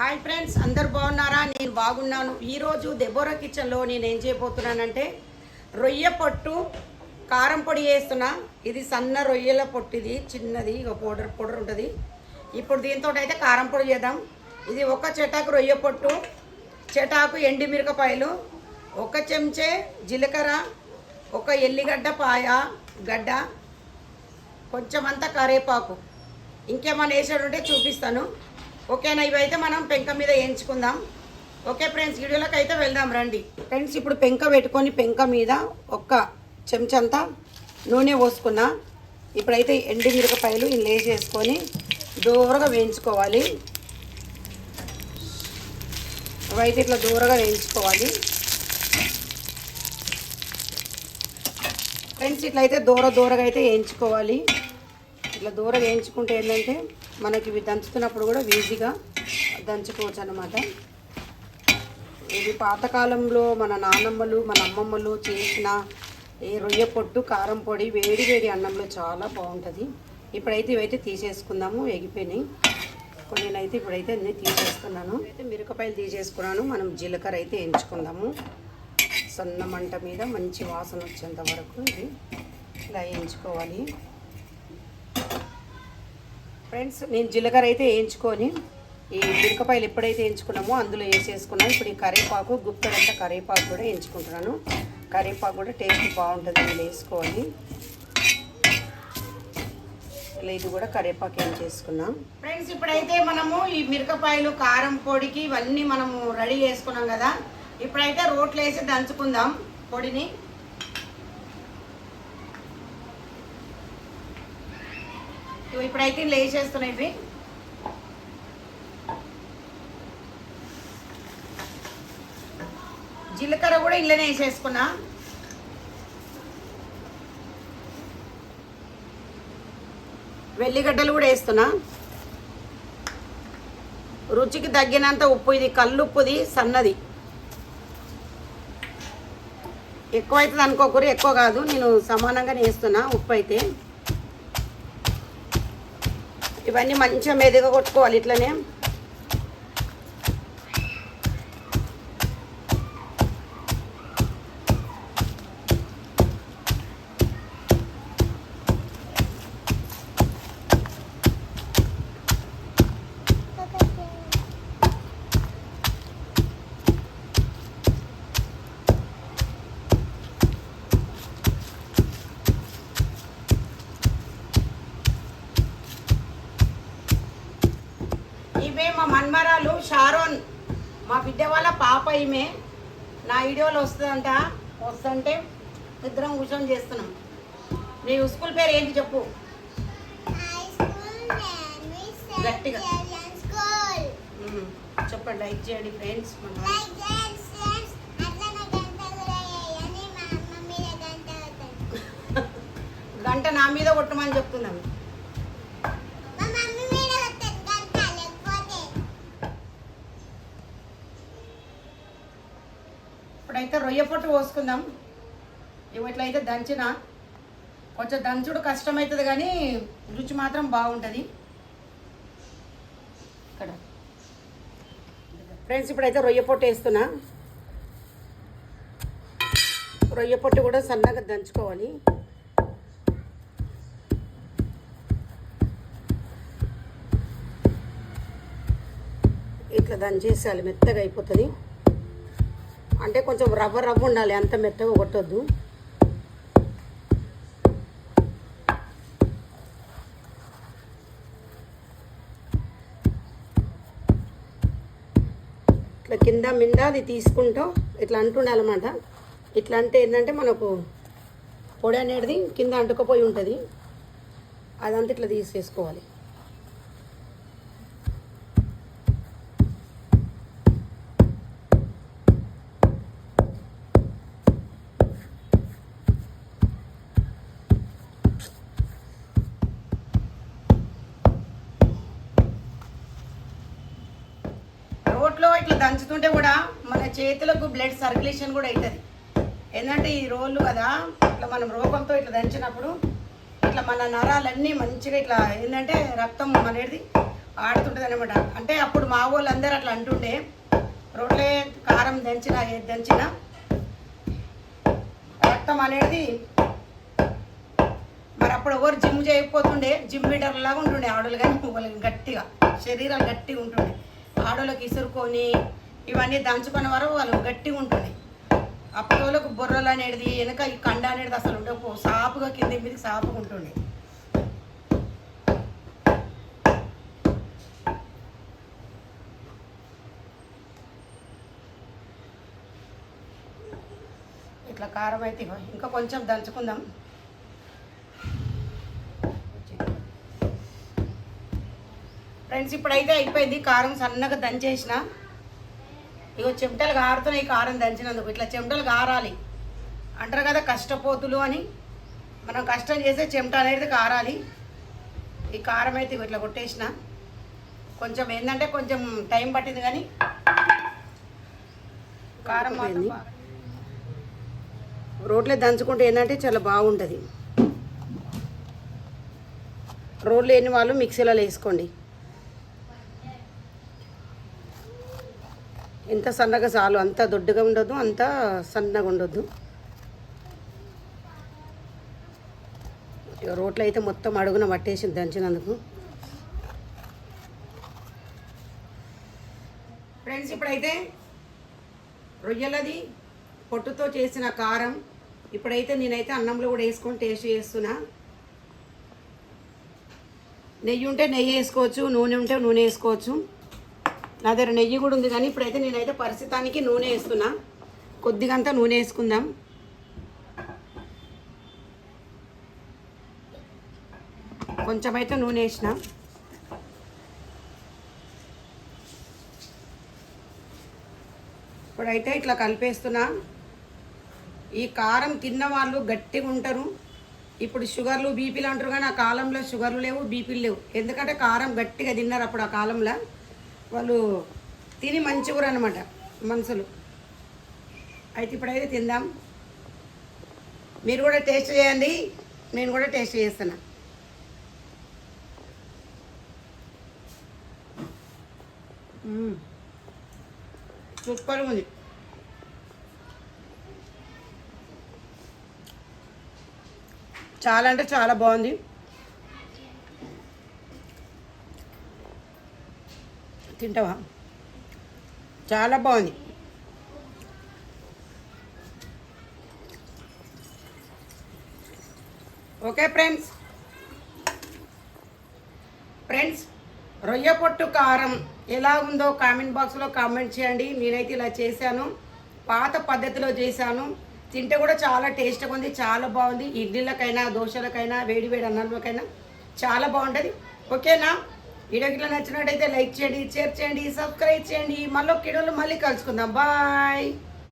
Hi friends అందరు బాగున్నారా? నేను బాగున్నాను. ఈరోజు దెబోరా కిచెన్లో నేను ఏం చేయబోతున్నానంటే రొయ్య పొట్టు కారం పొడి వేస్తున్నా. ఇది సన్న రొయ్యల పొట్టు ఇది చిన్నది ఇక పౌడర్ పౌడర్ ఉంటుంది. ఇప్పుడు దీంతో అయితే కారం పొడి చేద్దాం. ఇది ఒక చెటాకు రొయ్య పొట్టు చెటాకు ఎండి మిరపకాయలు ఒక చెంచే జీలకర్ర ఒక ఎల్లిగడ్డ పాయ గడ్డ కొంచెం అంతా కరేపాకు. ఇంకేమైనా వేసాడు ఉంటే చూపిస్తాను. ఓకేనా? ఇవైతే మనం పెంక మీద వేయించుకుందాం. ఓకే ఫ్రెండ్స్ వీడియోలోకి అయితే వెళ్దాం రండి. ఫ్రెండ్స్ ఇప్పుడు పెంక పెట్టుకొని పెంక మీద ఒక్క చెంచంతా నూనె పోసుకున్నా. ఇప్పుడైతే ఎండి మిరపకాయలు ఇందులో వేసేసుకొని దూరగా వేయించుకోవాలి. అవైతే ఇట్లా దూరగా వేయించుకోవాలి. ఫ్రెండ్స్ ఇట్లయితే దూర దూరగా అయితే వేయించుకోవాలి. ఇట్లా దూరం వేయించుకుంటే ఏంటంటే మనకి ఇవి దంచుతున్నప్పుడు కూడా ఈజీగా దంచుకోవచ్చు అనమాట ఇది పాతకాలంలో మన నానమ్మలు మన అమ్మమ్మలు చేసిన ఈ రొయ్య పొట్టు కారం పొడి వేడి వేడి అన్నంలో చాలా బాగుంటుంది. ఇప్పుడైతే ఇవైతే తీసేసుకుందాము ఎగిపోయినాయి. కొన్ని అయితే ఇప్పుడైతే అన్నీ తీసేసుకున్నాను. అయితే మిరపకాయలు తీసేసుకున్నాను. మనం జీలకర్ర అయితే ఎంచుకుందాము. సన్న మంట మీద మంచి వాసన వచ్చేంత వరకు ఇది ఇలా వేయించుకోవాలి ఫ్రెండ్స్ నేను జీలకర్ర అయితే వేయించుకొని ఈ మిరపకాయలు ఎప్పుడైతే వేయించుకున్నామో అందులో వేసేసుకున్నాను. ఇప్పుడు ఈ కరివేపాకు గుప్పెడంతా కరివేపాకు కూడా వేయించుకుంటున్నాను. కరివేపాకు కూడా టేస్ట్ బాగుంటుంది అందులో వేసుకోవాలి. ఇలా ఇది కూడా కరివేపాకు ఏం చేసుకున్నాం. ఫ్రెండ్స్ ఇప్పుడైతే మనము ఈ మిరపకాయలు కారం పొడికి ఇవన్నీ మనము రెడీ చేసుకున్నాం కదా. ఇప్పుడైతే రోట్లో వేసి దంచుకుందాం పొడిని. ఇప్పుడైతే ఇలా వేసేస్తున్నాయి ఇవి. జీలకర్ర కూడా ఇళ్ళనే వేసేసుకున్నా. వెల్లిగడ్డలు కూడా వేస్తున్నా. రుచికి తగ్గినంత ఉప్పు ఇది కల్లుప్పుది సన్నది. ఎక్కువ అవుతుంది అనుకోకూరు ఎక్కువ కాదు నేను సమానంగానే వేస్తున్నా ఉప్పు అయితే. ఇవన్నీ మంచిగా మెదుగా కొట్టుకోవాలి ఇట్లనే. మన్మరాలు షారోన్ మా బిడ్డ వాళ్ళ పాప ఈమె. నా వీడియోలో వస్తుందంట వస్తుంటే ఇద్దరం కూర్చొని చేస్తున్నాం. నీ స్కూల్ పేరు ఏంటి చెప్పు? గట్టిగా. చెప్పండి లైక్ చేయండి ఫ్రెండ్స్. గంట నా మీద కొట్టమని చెప్తున్నాను అయితే రొయ్య పొట్టు పోసుకుందాం. ఇట్లయితే దంచిన. కొంచెం దంచుడు కష్టమవుతుంది కానీ రుచి మాత్రం బాగుంటుంది. ఇక్కడ. ఫ్రెండ్స్ ఇప్పుడైతే రొయ్య పొట్టు వేస్తున్నా. రొయ్య పొట్టు కూడా సన్నగా దంచుకోవాలి. ఇట్లా దంచేసేయాలి మెత్తగా అయిపోతుంది. అంటే కొంచెం రవ్వ రవ్వ ఉండాలి అంత మెత్తగా కొట్టొద్దు. ఇట్లా కింద మింద అది తీసుకుంటాం. ఇట్లా అంటుండాలన్నమాట. ఇట్లా అంటే ఏంటంటే మనకు పొడి అనేది కింద అంటుకపోయి ఉంటుంది. అదంతా ఇట్లా తీసేసుకోవాలి. దంచుతుంటే కూడా మన చేతులకు బ్లడ్ సర్క్యులేషన్ కూడా అవుతుంది. ఏంటంటే ఈ రోళ్ళు కదా ఇట్లా మనం రోగంతో ఇట్లా దంచినప్పుడు ఇట్లా మన నరాలన్నీ మంచిగా ఇట్లా ఏంటంటే రక్తం అనేది ఆడుతుంటుంది అనమాట అంటే అప్పుడు మా వాళ్ళందరూ అట్లా అంటుండే రోడ్లే కారం దంచిన ఏది దంచిన రక్తం అనేది మరి అప్పుడు ఎవరు జిమ్ చేయకపోతుండే జిమ్ మీటర్ లాగా ఉంటుండే ఆడలు కానీ వాళ్ళకి గట్టిగా శరీరాలు గట్టిగా ఉంటుండే. ఆడోళ్ళకి ఇసురుకొని ఇవన్నీ దంచుకునే వరకు వాళ్ళు గట్టిగా ఉంటుంది. అప్పుడు వాళ్ళకు బుర్రలు అనేది వెనక ఈ కండ అనేది అసలు ఉండకపో సాపుగా కింద మీదకి సాపుగా ఉంటుండే ఇట్లా కారం అయితే ఇంకా కొంచెం దంచుకుందాం. ఫ్రెండ్స్ ఇప్పుడైతే అయిపోయింది. కారం సన్నగా దంచేసిన. ఇగో చెమటలు కారుతున్నాయి కారం దంచినందుకు. ఇట్లా చెమటలు కారాలి అంటారు కదా కష్టపోతులు అని. మనం కష్టం చేసే చెమట అనేది కారాలి. ఈ కారం అయితే ఇట్లా కొట్టేసిన. కొంచెం ఏంటంటే కొంచెం టైం పట్టింది కానీ కారం రోట్లో దంచుకుంటే ఏంటంటే చాలా బాగుంటుంది. రోడ్లు లేని వాళ్ళు మిక్సీలో వేసుకోండి. ఎంత సన్నగా చాలు అంత దొడ్డుగా ఉండొద్దు అంత సన్నగా ఉండొద్దు రోట్లో అయితే మొత్తం అడుగున పట్టేసి దంచినందుకు. ఫ్రెండ్స్ ఇప్పుడైతే రొయ్యలది పొట్టుతో చేసిన కారం ఇప్పుడైతే నేనైతే అన్నంలో కూడా వేసుకొని టేస్ట్ చేస్తున్నా. నెయ్యి ఉంటే నెయ్యి వేసుకోవచ్చు నూనె ఉంటే నూనె వేసుకోవచ్చు. నా దగ్గర నెయ్యి కూడా ఉంది కానీ ఇప్పుడైతే నేనైతే పరిస్థితానికి నూనె వేస్తున్నా. కొద్దిగంతా నూనె వేసుకుందాం. కొంచెం అయితే నూనె వేసిన. ఇప్పుడైతే ఇట్లా కలిపేస్తున్నా. ఈ కారం తిన్న వాళ్ళు గట్టిగా ఉంటారు. ఇప్పుడు షుగర్లు బీపీలు అంటారు కానీ ఆ కాలంలో షుగర్లు లేవు బీపీలు లేవు. ఎందుకంటే కారం గట్టిగా తిన్నారు అప్పుడు ఆ కాలంలో. వాళ్ళు తిని మంచి కూర అనమాట మనుషులు అయితే ఇప్పుడైతే తిందాం. మీరు కూడా టేస్ట్ చేయండి నేను కూడా టేస్ట్ చేస్తున్నా. సూపర్ ఉంది. చాలా అంటే చాలా బాగుంది. తింటావా? చాలా బాగుంది. Okay friends. ఫ్రెండ్స్ రొయ్య పొట్టు కారం ఎలా ఉందో కామెంట్ బాక్స్లో కామెంట్ చేయండి. నేనైతే ఇలా చేశాను. పాత పద్ధతిలో చేశాను. తింటే కూడా చాలా టేస్ట్గా ఉంది చాలా బాగుంది. ఇడ్లీలకైనా దోశలకైనా వేడి వేడి అన్నాలకైనా చాలా బాగుంటుంది. ఓకేనా? వీడియోకి ఇట్లా నచ్చినట్టయితే లైక్ చేయండి షేర్ చేయండి సబ్స్క్రైబ్ చేయండి. మళ్ళీ కిడోళ్ళు మళ్ళీ కలుసుకుందాం. బాయ్.